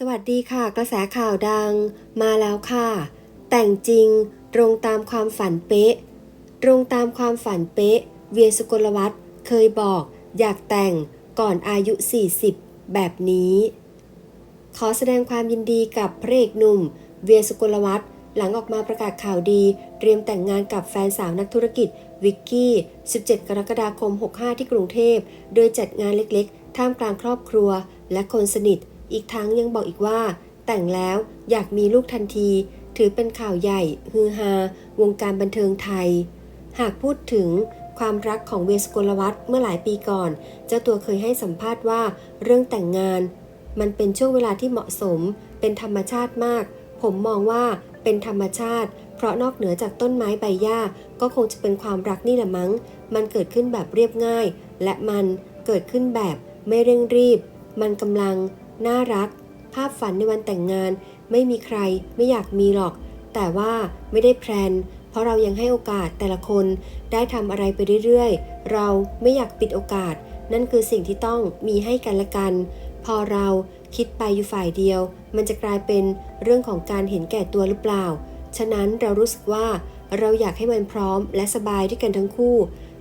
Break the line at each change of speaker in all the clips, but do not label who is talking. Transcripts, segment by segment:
สวัสดีค่ะ กระแสข่าวดังมาแล้วค่ะ แต่งจริงตรงตามความฝันเป๊ะ ตรงตามความฝันเป๊ะ เวียสุกลวัฒน์เคยบอก อยากแต่งก่อนอายุ 40 แบบนี้ ขอแสดงความยินดีกับพระเอกหนุ่ม เวียสุกลวัฒน์หลังออกมาประกาศข่าวดี เตรียมแต่งงานกับแฟนสาวนักธุรกิจ วิกกี้ 17 กรกฎาคม 65 ที่กรุงเทพ โดยจัดงานเล็กๆ ท่ามกลางครอบครัวและคนสนิท อีกทั้งยังบอกอีกว่า แต่งแล้วอยากมีลูกทันที ถือเป็นข่าวใหญ่ ฮือฮา วงการบันเทิงไทย หากพูดถึงความรักของเวสกลวัฒเมื่อหลายปีก่อน เจ้าตัวเคยให้สัมภาษณ์ว่าเรื่องแต่งงาน มันเป็นช่วงเวลาที่เหมาะสม เป็นธรรมชาติมาก ผมมองว่าเป็นธรรมชาติ เพราะนอกเหนือจากต้นไม้ใบหญ้า ก็คงจะเป็นความรักนี่แหละมั้ง มันเกิดขึ้นแบบเรียบง่าย และมันเกิดขึ้นแบบไม่เร่งรีบ มันกำลัง น่ารัก ภาพฝันในวันแต่งงาน ไม่มีใครไม่อยากมีหรอก แต่ว่าไม่ได้แพลน เพราะเรายังให้โอกาสแต่ละคนได้ทำอะไรไปเรื่อยๆ เราไม่อยากปิดโอกาส นั่นคือสิ่งที่ต้องมีให้กันและกัน พอเราคิดไปอยู่ฝ่ายเดียว มันจะกลายเป็นเรื่องของการเห็นแก่ตัวหรือเปล่า ฉะนั้นเรารู้สึกว่าเราอยากให้มันพร้อมและสบายด้วยกันทั้งคู่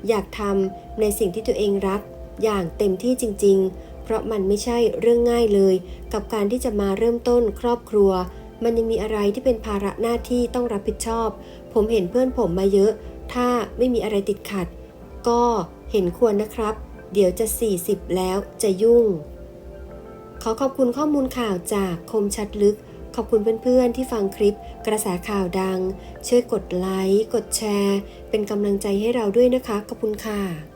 อยากทำในสิ่งที่ตัวเองรัก อย่างเต็มที่จริง ๆ เพราะมันไม่ใช่เรื่องง่ายเลย กับการที่จะมาเริ่มต้นครอบครัว มันยังมีอะไรที่เป็นภาระหน้าที่ต้องรับผิดชอบ ผมเห็นเพื่อนผมมาเยอะ ถ้าไม่มีอะไรติดขัด ก็เห็นควรนะครับ เดี๋ยวจะ 40 แล้วจะยุ่ง ขอขอบคุณข้อมูลข่าวจากคมชัดลึก ขอบคุณเพื่อนๆที่ฟังคลิปกระแสข่าวดัง ช่วยกดไลค์ กดแชร์ เป็นกำลังใจให้เราด้วยนะคะ ขอบคุณค่ะ